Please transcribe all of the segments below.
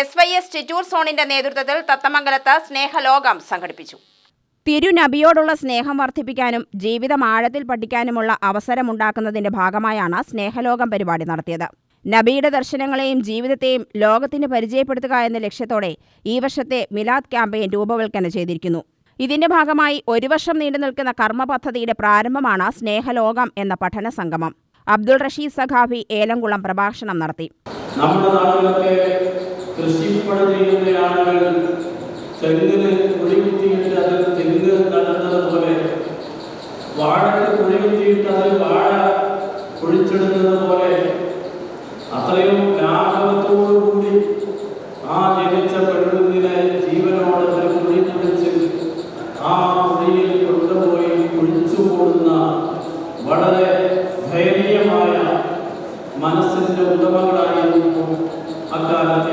S Y S Chittur സോണിന്റെ നേതൃത്വത്തിൽ തത്തമംഗലത്ത് സ്നേഹലോകം സംഘടിപ്പിച്ചു. തിരുനബിയോടുള്ള സ്നേഹം വർദ്ധിപ്പിക്കാനും ജീവിതം ആഴത്തിൽ പഠിക്കാനുമുള്ള അവസരമുണ്ടാക്കുന്നതിന്റെ ഭാഗമായാണ് സ്നേഹലോകം പരിപാടി നടത്തിയത്. നബിയുടെ ദർശനങ്ങളെയും ജീവിതത്തെയും ലോകത്തിന് പരിചയപ്പെടുത്തുക എന്ന ലക്ഷ്യത്തോടെ ഈ വർഷത്തെ മിലാദ് ക്യാമ്പയിൻ രൂപവൽക്കരണം ചെയ്തിരിക്കുന്നു. ഇതിന്റെ ഭാഗമായി ഒരു വർഷം നീണ്ടു നിൽക്കുന്ന കർമ്മ പദ്ധതിയുടെ പ്രാരംഭമാണ് സ്നേഹലോകം എന്ന പഠന സംഗമം. അബ്ദുൾ റഷീദ് സഖാഫി ഏലംകുളം പ്രഭാഷണം നടത്തി. നമ്മുടെ നാടുകളൊക്കെ കൃഷിപ്പണി ചെയ്യുന്ന ആളുകൾ തെങ്ങിന് കുഴികുത്തിയിട്ട് അതിൽ തെങ്ങ് നടുന്നത് പോലെ വാഴയ്ക്ക് കുഴികുത്തിയിട്ട് അതിൽ വാഴ കുഴിച്ചെടുക്കുന്നത് പോലെ അത്രയും ലാഘവത്തോടുകൂടി ആ ജനിച്ച പെൺകുഞ്ഞിനെ ജീവനോടെ ഒരു കുഴി കുഴിച്ച് ആ കുഴിയിൽ കൊണ്ടുപോയി കുഴിച്ചു കൂടുന്ന വളരെ ധൈര്യമായ മനസ്സിന്റെ ഉടമകളായിരുന്നു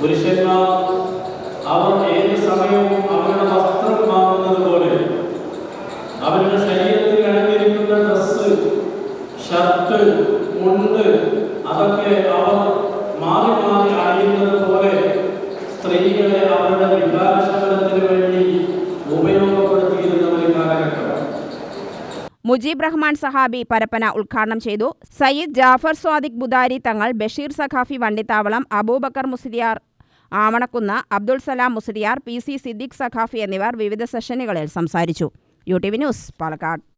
പുരുഷന്മാർ അവർ ഏത് സമയവും അവരുടെ വസ്ത്രം മാറുന്നത് പോലെ അവരുടെ ശരീരത്തിൽ അണിഞ്ഞിരിക്കുന്ന ഡ്രസ്സ് ഷർട്ട് മുണ്ട് അതൊക്കെ അവർ മാറി മാറി അണിയുന്നത് പോലെ സ്ത്രീകളെ അവരുടെ വികാരശമനത്തിന് വേണ്ടി ഉപയോഗപ്പെടുത്തിയിരുന്ന മുജീബ് റഹ്മാൻ സഹാബി പരപ്പന ഉദ്ഘാടനം ചെയ്തു. സയ്യിദ് ജാഫർ സ്വാദിഖ് ബുദാരി തങ്ങൾ ബഷീർ സഖാഫി വണ്ടിത്താവളം അബൂബക്കർ മുസ്ലിയാർ ആവണക്കുന്ന് അബ്ദുൾ സലാം മുസ്ലിയാർ പി സി സിദ്ദിഖ് സഖാഫി എന്നിവർ വിവിധ സെഷനുകളിൽ സംസാരിച്ചു. U T V news Palakkad.